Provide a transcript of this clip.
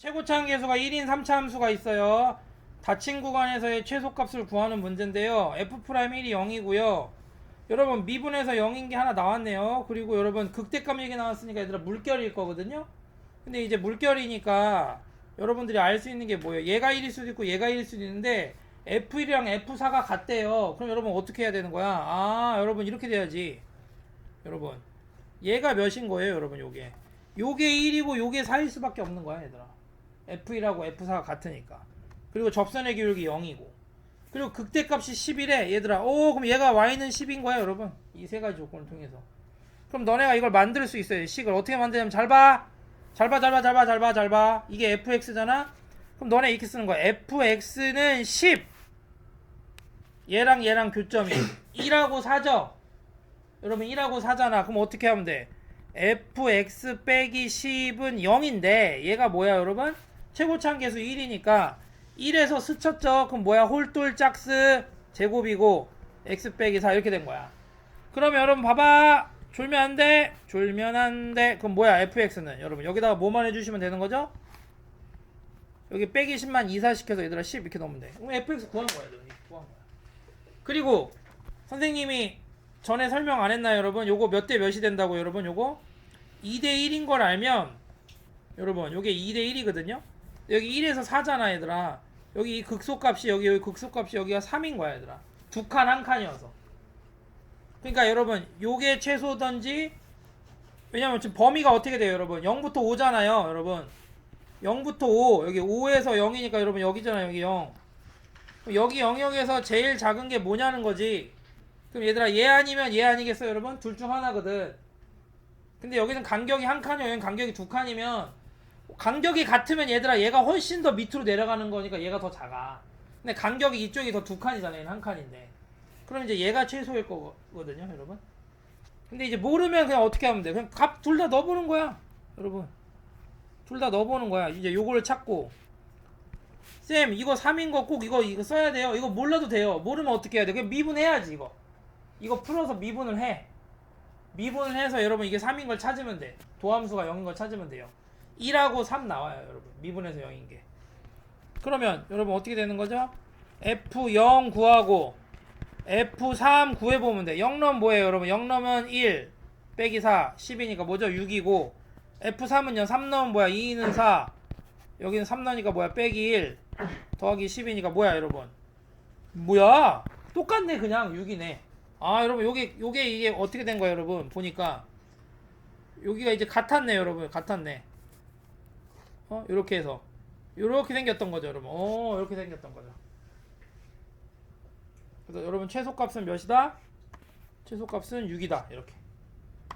최고차항 계수가 1인 3차 함수가 있어요. 닫힌 구간에서의 최소값을 구하는 문제인데요. f'1이 0이고요. 여러분 미분에서 0인 게 하나 나왔네요. 그리고 여러분 극대값 얘기 나왔으니까 얘들아 물결일 거거든요. 근데 이제 물결이니까 여러분들이 알 수 있는 게 뭐예요? 얘가 1일 수도 있고 얘가 1일 수도 있는데 F1이랑 F4가 같대요. 그럼 여러분 어떻게 해야 되는 거야? 아, 여러분 이렇게 돼야지. 여러분. 얘가 몇인 거예요, 여러분 요게. 요게 1이고 요게 4일 수밖에 없는 거야, 얘들아. F1하고 F4가 같으니까. 그리고 접선의 기울기 0이고. 그리고 극대값이 11에 얘들아. 오, 그럼 얘가 Y는 10인 거야, 여러분. 이 세 가지 조건을 통해서. 그럼 너네가 이걸 만들 수 있어요. 식을 어떻게 만드냐면 잘 봐. 잘 봐, 잘 봐, 잘 봐, 잘 봐, 잘 봐. 이게 fx잖아. 그럼 너네 이렇게 쓰는 거야. fx는 10. 얘랑 얘랑 교점이 1하고 4죠. 여러분 1하고 4잖아. 그럼 어떻게 하면 돼? fx 빼기 10은 0인데 얘가 뭐야, 여러분? 최고차항 계수 1이니까 1에서 스쳤죠. 그럼 뭐야? 홀돌 짝스 제곱이고 x 빼기 4 이렇게 된 거야. 그러면 여러분 봐봐. 졸면 안 돼. 졸면 안 돼. 그럼 뭐야? fx는 여러분 여기다가 뭐만 해주시면 되는 거죠? 여기 빼기 10만 이사시켜서 얘들아 10 이렇게 넣으면 돼. 그럼 fx 구한 거야, 여러분. 구한 거야. 그리고 선생님이 전에 설명 안 했나요, 여러분? 요거 몇 대 몇이 된다고, 여러분? 요거 2대 1인 걸 알면 여러분, 요게 2대 1이거든요. 여기 1에서 4잖아, 얘들아. 여기 이 극소값이 여기 여기 극소값이 여기가 3인 거야, 얘들아. 두 칸 한 칸이어서. 그러니까 여러분, 요게 최소던지 왜냐면 지금 범위가 어떻게 돼요, 여러분? 0부터 5잖아요, 여러분. 0부터 5. 여기 5에서 0이니까 여러분 여기잖아요, 여기 0. 그럼 여기 영역에서 제일 작은 게 뭐냐는 거지. 그럼 얘들아 얘 아니면 얘 아니겠어 여러분? 둘 중 하나거든. 근데 여기는 간격이 한 칸이고 여기는 간격이 두 칸이면 간격이 같으면 얘들아 얘가 훨씬 더 밑으로 내려가는 거니까 얘가 더 작아. 근데 간격이 이쪽이 더 두 칸이잖아. 얘는 한 칸인데. 그럼 이제 얘가 최소일 거거든요, 여러분. 근데 이제 모르면 그냥 어떻게 하면 돼? 그냥 값 둘 다 넣어보는 거야, 여러분. 둘 다 넣어보는 거야. 이제 요거를 찾고 쌤 이거 3인 거 꼭 이거 이거 써야 돼요. 이거 몰라도 돼요. 모르면 어떻게 해야 돼? 그냥 미분해야지 이거. 이거 풀어서 미분을 해. 미분을 해서 여러분 이게 3인 걸 찾으면 돼. 도함수가 0인 걸 찾으면 돼요. 1하고 3 나와요, 여러분. 미분해서 0인 게. 그러면 여러분 어떻게 되는 거죠? F0 구하고 F3 구해 보면 돼. 0 넣으면 뭐예요, 여러분? 0 넣으면 1 빼기 4 10이니까 뭐죠? 6이고 F3은요. 3 넣으면 뭐야? 2는 4 여기는 3 넣으니까 뭐야? 빼기 1 더하기 10이니까 뭐야, 여러분? 뭐야? 똑같네, 그냥 6이네. 아, 여러분, 요게 요게 이게 어떻게 된 거예요, 여러분? 보니까 여기가 이제 같았네, 여러분. 같았네. 어? 이렇게 해서 이렇게 생겼던 거죠, 여러분. 어, 이렇게 생겼던 거죠. 그래서 여러분 최소값은 몇이다? 최소값은 6이다. 이렇게.